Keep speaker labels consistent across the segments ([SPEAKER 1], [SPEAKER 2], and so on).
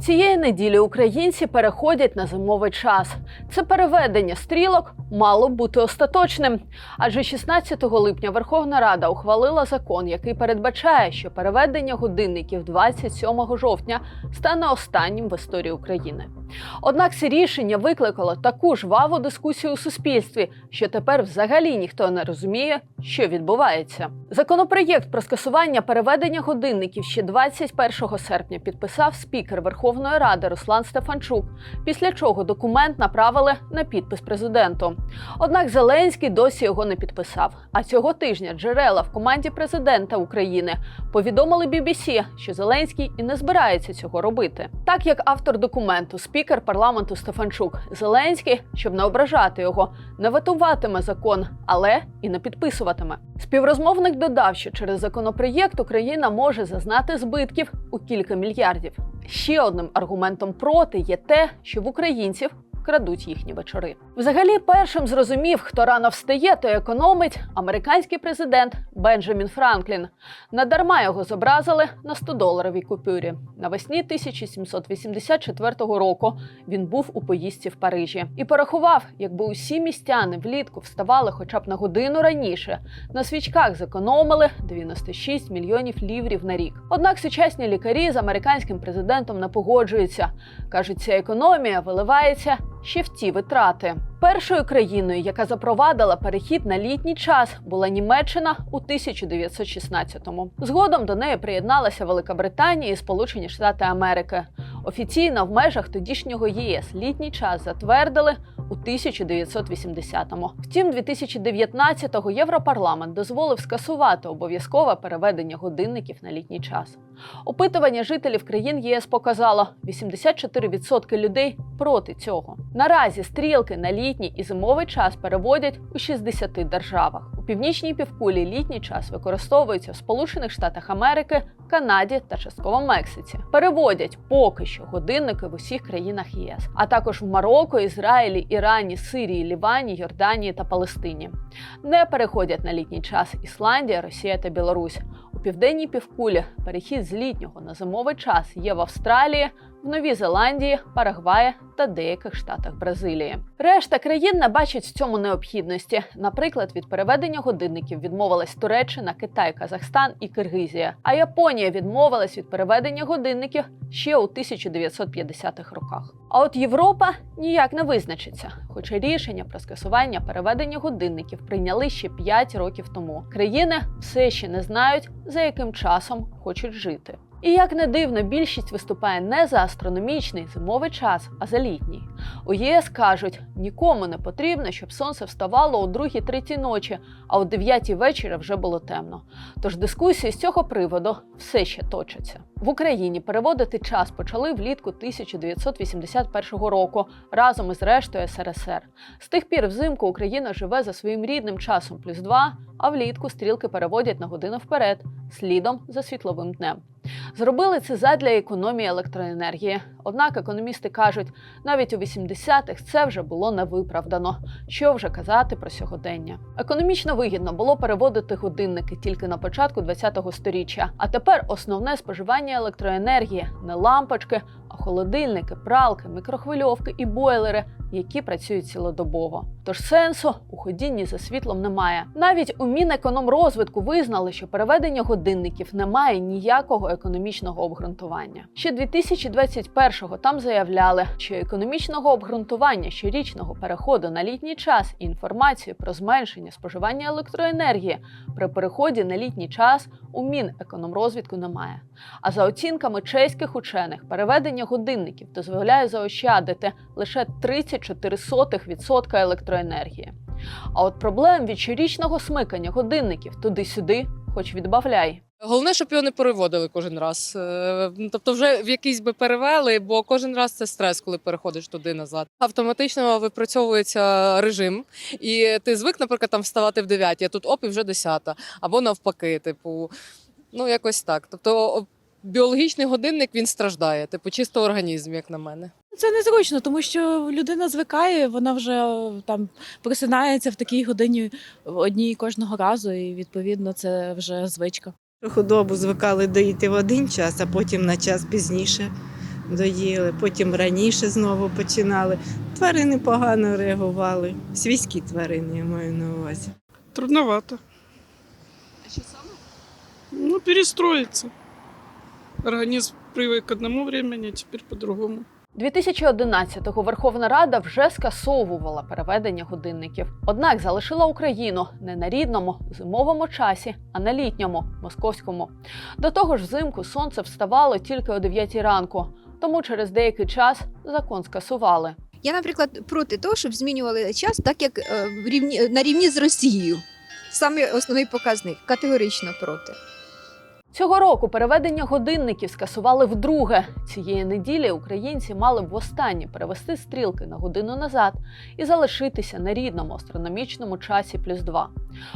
[SPEAKER 1] Цієї неділі українці переходять на зимовий час. Це переведення стрілок мало бути остаточним. Адже 16 липня Верховна Рада ухвалила закон, який передбачає, що переведення годинників 27 жовтня стане останнім в історії України. Однак це рішення викликало таку жваву дискусію у суспільстві, що тепер взагалі ніхто не розуміє, що відбувається. Законопроєкт про скасування переведення годинників ще 21 серпня підписав спікер Верховної Ради Руслан Стефанчук, після чого документ направили на підпис президенту. Однак Зеленський досі його не підписав. А цього тижня джерела в команді президента України повідомили BBC, що Зеленський і не збирається цього робити. Так як автор документу, спікер парламенту Стефанчук, Зеленський, щоб не ображати його, не ветуватиме закон, але і не підписуватиме. Співрозмовник додав, що через законопроєкт Україна може зазнати збитків у кілька мільярдів. Ще одним аргументом проти є те, що в українців крадуть їхні вечори. Взагалі, першим зрозумів, хто рано встає, то економить американський президент Бенджамін Франклін. Надарма його зобразили на 100-доларовій купюрі. Навесні 1784 року він був у поїздці в Парижі і порахував, якби усі містяни влітку вставали хоча б на годину раніше, на свічках зекономили 96 мільйонів ліврів на рік. Однак сучасні лікарі з американським президентом не погоджуються. кажуть, ця економія виливається ще в ті витрати. Першою країною, яка запровадила перехід на літній час, була Німеччина у 1916-му. Згодом до неї приєдналася Велика Британія і Сполучені Штати Америки. Офіційно в межах тодішнього ЄС літній час затвердили у 1980-му. Втім, 2019-го Європарламент дозволив скасувати обов'язкове переведення годинників на літній час. Опитування жителів країн ЄС показало 84% людей проти цього. Наразі стрілки на літній і зимовий час переводять у 60 державах. Північній півкулі літній час використовується в Сполучених Штатах Америки, Канаді та частково Мексиці. Переводять поки що годинники в усіх країнах ЄС, а також в Марокко, Ізраїлі, Ірані, Сирії, Лівані, Йорданії та Палестині. Не переходять на літній час Ісландія, Росія та Білорусь. У південній півкулі перехід з літнього на зимовий час є в Австралії, в Новій Зеландії, Парагваї та деяких штатах Бразилії. Решта країн не бачать в цьому необхідності. Наприклад, від переведення годинників відмовилась Туреччина, Китай, Казахстан і Киргизія. А Японія відмовилась від переведення годинників ще у 1950-х роках. А от Європа ніяк не визначиться. Хоча рішення про скасування переведення годинників прийняли ще 5 років тому. Країни все ще не знають, за яким часом хочуть жити. І як не дивно, більшість виступає не за астрономічний зимовий час, а за літній. У ЄС кажуть, нікому не потрібно, щоб сонце вставало о 2-3 ночі, а о 9 вечора вже було темно. Тож дискусії з цього приводу все ще точаться. В Україні переводити час почали влітку 1981 року разом із рештою СРСР. З тих пір взимку Україна живе за своїм рідним часом плюс 2, а влітку стрілки переводять на годину вперед, слідом за світловим днем. Зробили це задля економії електроенергії. Однак економісти кажуть, навіть у 80-х це вже було не виправдано. Що вже казати про сьогодення? Економічно вигідно було переводити годинники тільки на початку 20-го сторіччя. А тепер основне споживання електроенергії не лампочки, а холодильники, пралки, мікрохвильовки і бойлери, які працюють цілодобово. Тож сенсу у ходінні за світлом немає. Навіть у Мінекономрозвитку визнали, що переведення годинників не має ніякого економічного обґрунтування. Ще 2021-го там заявляли, що економічного обґрунтування щорічного переходу на літній час і інформацію про зменшення споживання електроенергії при переході на літній час у Мінекономрозвитку немає. А за оцінками чеських учених, переведення годинників дозволяє заощадити лише 34% електроенергії. А от проблем від щорічного смикання годинників туди-сюди, хоч відбавляй.
[SPEAKER 2] Головне, щоб його не переводили кожен раз. Е, ну, Тобто, вже в якийсь би перевели, бо кожен раз це стрес, коли переходиш туди назад. Автоматично випрацьовується режим, і ти звик, наприклад, там вставати в 9, а тут оп, і вже 10, або навпаки, типу, ну якось так. Тобто, біологічний годинник він страждає, типу, чисто організм, як на мене.
[SPEAKER 3] Це незручно, тому що людина звикає, вона вже там просинається в такій годині одній кожного разу, і відповідно це вже звичка.
[SPEAKER 4] Худобу звикали доїти в один час, а потім на час пізніше доїли, потім раніше знову починали. Тварини погано реагували. Свійські тварини, я маю на увазі.
[SPEAKER 5] Трудновато.
[SPEAKER 2] А що саме?
[SPEAKER 5] Ну, перестроїться. Организм привык к одному времени, а теперь по-другому.
[SPEAKER 1] 2011-го Верховна Рада вже скасовувала переведення годинників. Однак залишила Україну не на рідному зимовому часі, а на літньому московському. До того ж, взимку сонце вставало тільки о 9 ранку, тому через деякий час закон скасували.
[SPEAKER 6] Я, наприклад, проти того, щоб змінювали час, так як е, в рівні, на рівні з Росією. Саме основний показник категорично проти.
[SPEAKER 1] Цього року переведення годинників скасували вдруге. Цієї неділі українці мали б востаннє перевести стрілки на годину назад і залишитися на рідному астрономічному часі плюс два.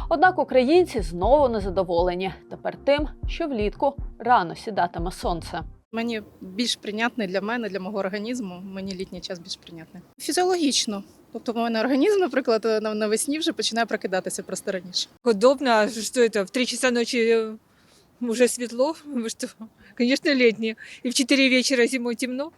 [SPEAKER 1] Однак українці знову незадоволені тепер тим, що влітку рано сідатиме сонце.
[SPEAKER 7] Мені більш прийнятний для мене, для мого організму. Мені літній час більш прийнятний. Фізіологічно. Тобто, в мене організм, наприклад, навесні вже починає прокидатися просто раніше.
[SPEAKER 8] удобно. Что это, в 3 часа ночи э, уже светло? потому что? Конечно, летнее. И в 4 вечера зимой темно?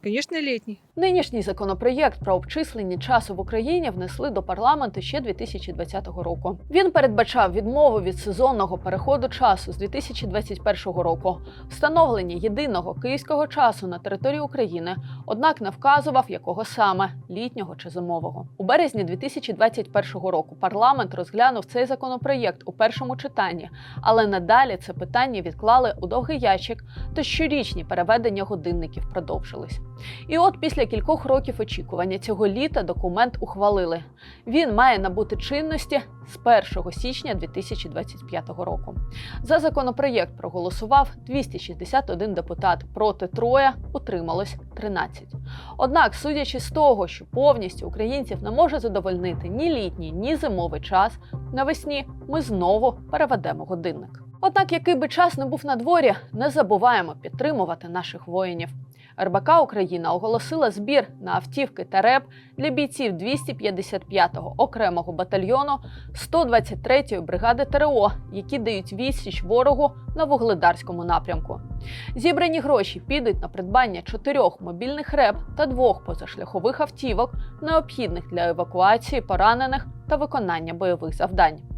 [SPEAKER 8] Конечно, летний.
[SPEAKER 1] Нинішній законопроєкт про обчислення часу в Україні внесли до парламенту ще 2020 року. Він передбачав відмову від сезонного переходу часу з 2021 року, встановлення єдиного київського часу на території України, однак не вказував, якого саме літнього чи зимового. У березні 2021 року парламент розглянув цей законопроєкт у першому читанні, але надалі це питання відклали у довгий ящик, то щорічні переведення годинників продовжились. І от після кількох років очікування цього літа документ ухвалили. Він має набути чинності з 1 січня 2025 року. За законопроєкт проголосував 261 депутат, проти троє утрималось 13. Однак, судячи з того, що повністю українців не може задовольнити ні літній, ні зимовий час, навесні ми знову переведемо годинник. Однак, який би час не був на дворі, не забуваємо підтримувати наших воїнів. РБК Україна оголосила збір на автівки та РЕП для бійців 255-го окремого батальйону 123-ї бригади ТРО, які дають відсіч ворогу на вугледарському напрямку. Зібрані гроші підуть на придбання чотирьох мобільних РЕП та двох позашляхових автівок, необхідних для евакуації поранених та виконання бойових завдань.